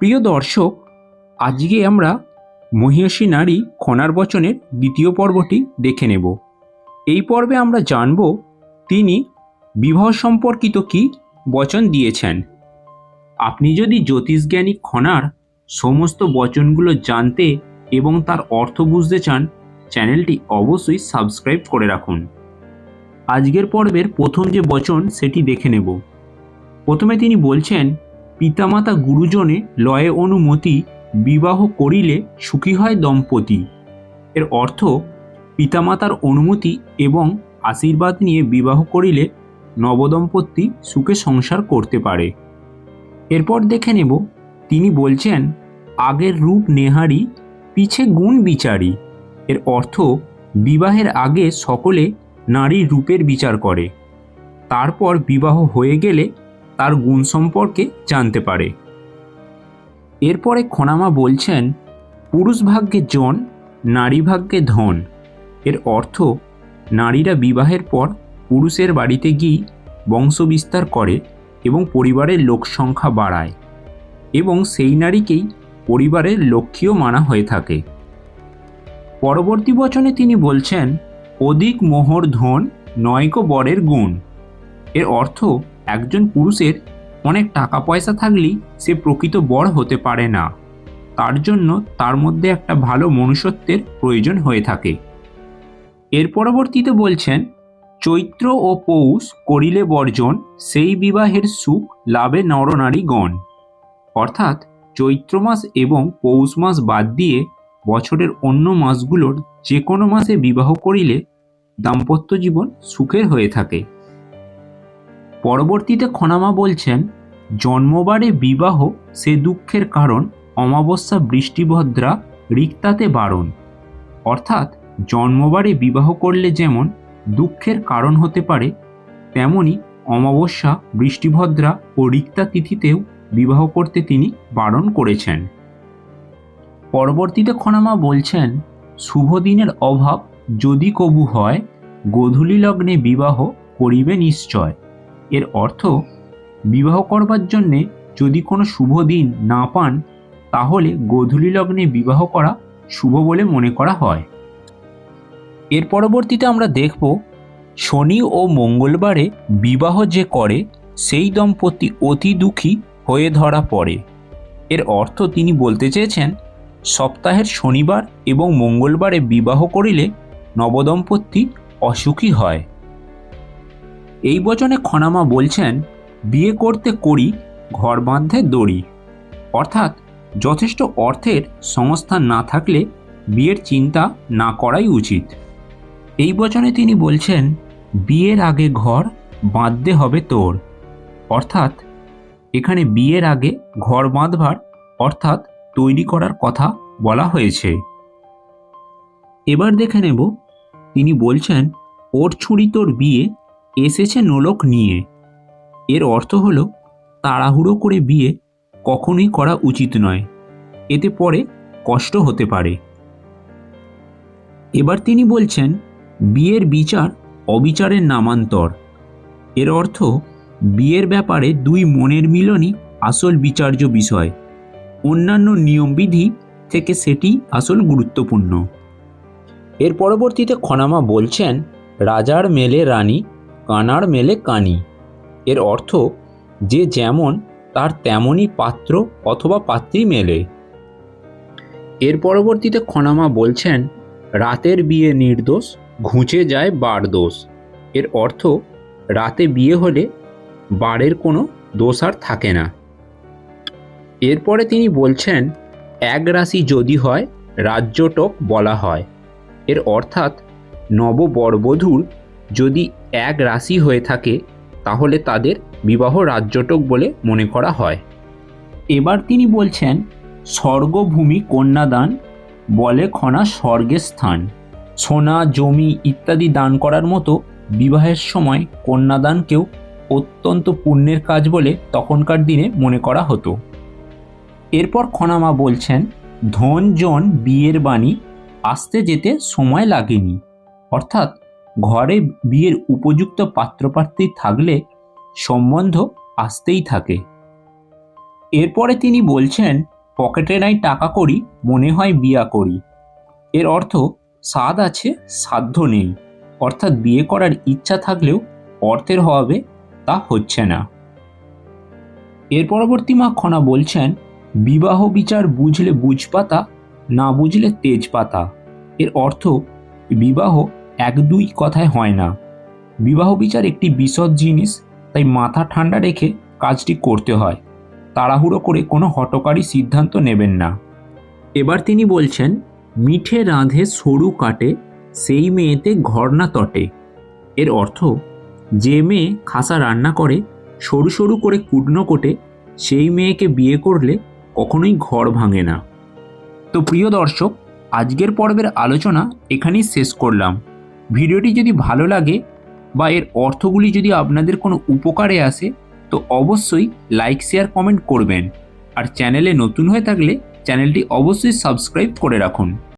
প্রিয় দর্শক, আজকে আমরা মহিষী নারী খনার বচনের দ্বিতীয় পর্বটি দেখে নেব। এই পর্বে আমরা জানব তিনি বিবাহ সম্পর্কিত কি বচন দিয়েছেন। আপনি যদি জ্যোতিষজ্ঞানী খনার সমস্ত বচনগুলো জানতে এবং তার অর্থ বুঝতে চান, চ্যানেলটি অবশ্যই সাবস্ক্রাইব করে রাখুন। আজকের পর্বের প্রথম যে বচন, সেটি দেখে নেব। প্রথমে তিনি বলছেন পিতামাতা গুরুজনে লয়ে অনুমতি বিবাহ করিলে সুখী হয় দম্পতি। এর অর্থ, পিতামাতার অনুমতি এবং আশীর্বাদ নিয়ে বিবাহ করিলে নবদম্পতি সুখে সংসার করতে পারে। এরপর দেখে নেব, তিনি বলছেন, আগের রূপ নেহারি, পিছে গুণ বিচারি। এর অর্থ, বিবাহের আগে সকলে নারীর রূপের বিচার করে। তারপর বিবাহ হয়ে গেলে তার গুণ সম্পর্কে জানতে পারে। এরপরে খনামা বলছেন, পুরুষ ভাগ্যে জন, নারী ভাগ্যে ধন। এর অর্থ, নারীরা বিবাহের পর পুরুষের বাড়িতে গিয়ে বংশবিস্তার করে এবং পরিবারের লোক সংখ্যা বাড়ায় এবং সেই নারীকেই পরিবারের লক্ষ্মীও মানা হয়ে থাকে। পরবর্তী বচনে তিনি বলছেন, অধিক মোহর ধন নয়ক বরের গুণ। এর অর্থ একজন পুরুষের অনেক টাকা পয়সা থাকলেই সে প্রকৃত বর হতে পারে না। তার জন্য তার মধ্যে একটা ভালো মনুষ্যত্বের প্রয়োজন হয়ে থাকে। এর পরবর্তীতে বলছেন, চৈত্র ও পৌষ করিলে বর্জন, সেই বিবাহের সুখ লাভে নরনারীগণ। অর্থাৎ চৈত্র মাস এবং পৌষ মাস বাদ দিয়ে বছরের অন্য মাসগুলোর যে কোনো মাসে বিবাহ করিলে দাম্পত্য জীবন সুখের হয়ে থাকে। পরবর্তীতে খনামা বলছেন, জন্মবারে বিবাহ সে দুঃখের কারণ, অমাবস্যা বৃষ্টিভদ্রা রিক্তাতে বারণ। অর্থাৎ জন্মবারে বিবাহ করলে যেমন দুঃখের কারণ হতে পারে, তেমনি অমাবস্যা, বৃষ্টিভদ্রা ও রিক্তা তিথিতেও বিবাহ করতে তিনি বারণ করেছেন। পরবর্তীতে খনামা বলছেন, শুভ দিনের অভাব যদি কবু হয়, গোধূলি লগ্নে বিবাহ করিবে নিশ্চয়। এর অর্থ, বিবাহ করবার জন্যে যদি কোনো শুভ দিন না পান, তাহলে গোধূলি লগ্নে বিবাহ করা শুভ বলে মনে করা হয়। এর পরবর্তীতে আমরা দেখব, শনি ও মঙ্গলবারে বিবাহ যে করে, সেই দম্পতি অতি দুঃখী হয়ে ধরা পড়ে। এর অর্থ তিনি বলতে চেয়েছেন, সপ্তাহের শনিবার এবং মঙ্গলবারে বিবাহ করিলে নবদম্পতি অসুখী হয়। এই বচনে খনামা বলছেন, বিয়ে করতে করি, ঘর বাঁধে দড়ি। অর্থাৎ যথেষ্ট অর্থের সংস্থান না থাকলে বিয়ের চিন্তা না করাই উচিত। এই বচনে তিনি বলছেন, বিয়ের আগে ঘর বাঁধতে হবে তোর। অর্থাৎ এখানে বিয়ের আগে ঘর বাঁধবার অর্থাৎ তৈরি করার কথা বলা হয়েছে। এবার দেখে নেব, তিনি বলছেন, ওর ছুরি তোর বিয়ে এসেছে নোলক নিয়ে। এর অর্থ হলো, তাড়াহুড়ো করে বিয়ে কখনোই করা উচিত নয়। এতে পরে কষ্ট হতে পারে। এবার তিনি বলছেন, বিয়ের বিচার অবিচারের নামান্তর। এর অর্থ, বিয়ের ব্যাপারে দুই মনের মিলনই আসল বিচার্য বিষয়। অন্যান্য নিয়মবিধি থেকে সেটি আসল গুরুত্বপূর্ণ। এর পরবর্তীতে খনামা বলছেন, রাজার মেলে রানী কানার মেলে কানি। এর অর্থ, যে যেমন তার তেমনই পাত্র অথবা পাত্রী মেলে। এর পরবর্তীতে খনামা বলছেন, রাতের বিয়ে নির্দোষ, ঘুঁচে যায় বার দোষ। এর অর্থ, রাতে বিয়ে হলে বারের কোনো দোষ আর থাকে না। এরপরে তিনি বলছেন, এক রাশি যদি হয়, রাজ্যটক বলা হয়। এর অর্থাৎ, নববরবধূর যদি এক রাশি হয়ে থাকে, তাহলে তাদের বিবাহ রাজ্যটক বলে মনে করা হয়। এবার তিনি বলছেন, স্বর্গভূমি কন্যাদান বলে খনা স্বর্গের স্থান। সোনা, জমি ইত্যাদি দান করার মতো বিবাহের সময় কন্যাদানকেও অত্যন্ত পুণ্যের কাজ বলে তখনকার দিনে মনে করা হতো। এরপর খনামা বলছেন, ধন জন বিয়ের বাণী আসতে যেতে সময় লাগেনি। অর্থাৎ ঘরে বিয়ের উপযুক্ত পাত্রপাত্রী থাকলে সম্বন্ধ আসতেই থাকে। এরপরে তিনি বলছেন, পকেটে নাই টাকা করি, মনে হয় বিয়া করি। এর অর্থ, স্বাদ আছে, সাধ্য নেই। অর্থাৎ বিয়ে করার ইচ্ছা থাকলেও অর্থের অভাবে তা হচ্ছে না। এর পরবর্তী মাখনা বলছেন, বিবাহ বিচার বুঝলে বুঝপাতা, না বুঝলে তেজপাতা। এর অর্থ, বিবাহ এক দুই কথায় হয় না। বিবাহ বিচার একটি বিশদ জিনিস, তাই মাথা ঠান্ডা রেখে কাজটি করতে হয়। তাড়াহুড়ো করে কোনো হটকারী সিদ্ধান্ত নেবেন না। এবার তিনি বলছেন, মিঠে রাঁধে সরু কাটে, সেই মেয়েতে ঘর না তটে। এর অর্থ, যে মেয়ে খাসা রান্না করে, সরু সরু করে কুটনো কোটে, সেই মেয়েকে বিয়ে করলে কখনোই ঘর ভাঙে না। তো প্রিয় দর্শক, আজকের পর্বের আলোচনা এখানেই শেষ করলাম। ভিডিওটি যদি ভালো লাগে বা এর অর্থগুলি যদি আপনাদের কোনো উপকারে আসে, তো অবশ্যই লাইক শেয়ার কমেন্ট করবেন। আর চ্যানেলে নতুন হয়ে থাকলে চ্যানেলটি অবশ্যই সাবস্ক্রাইব করে রাখুন।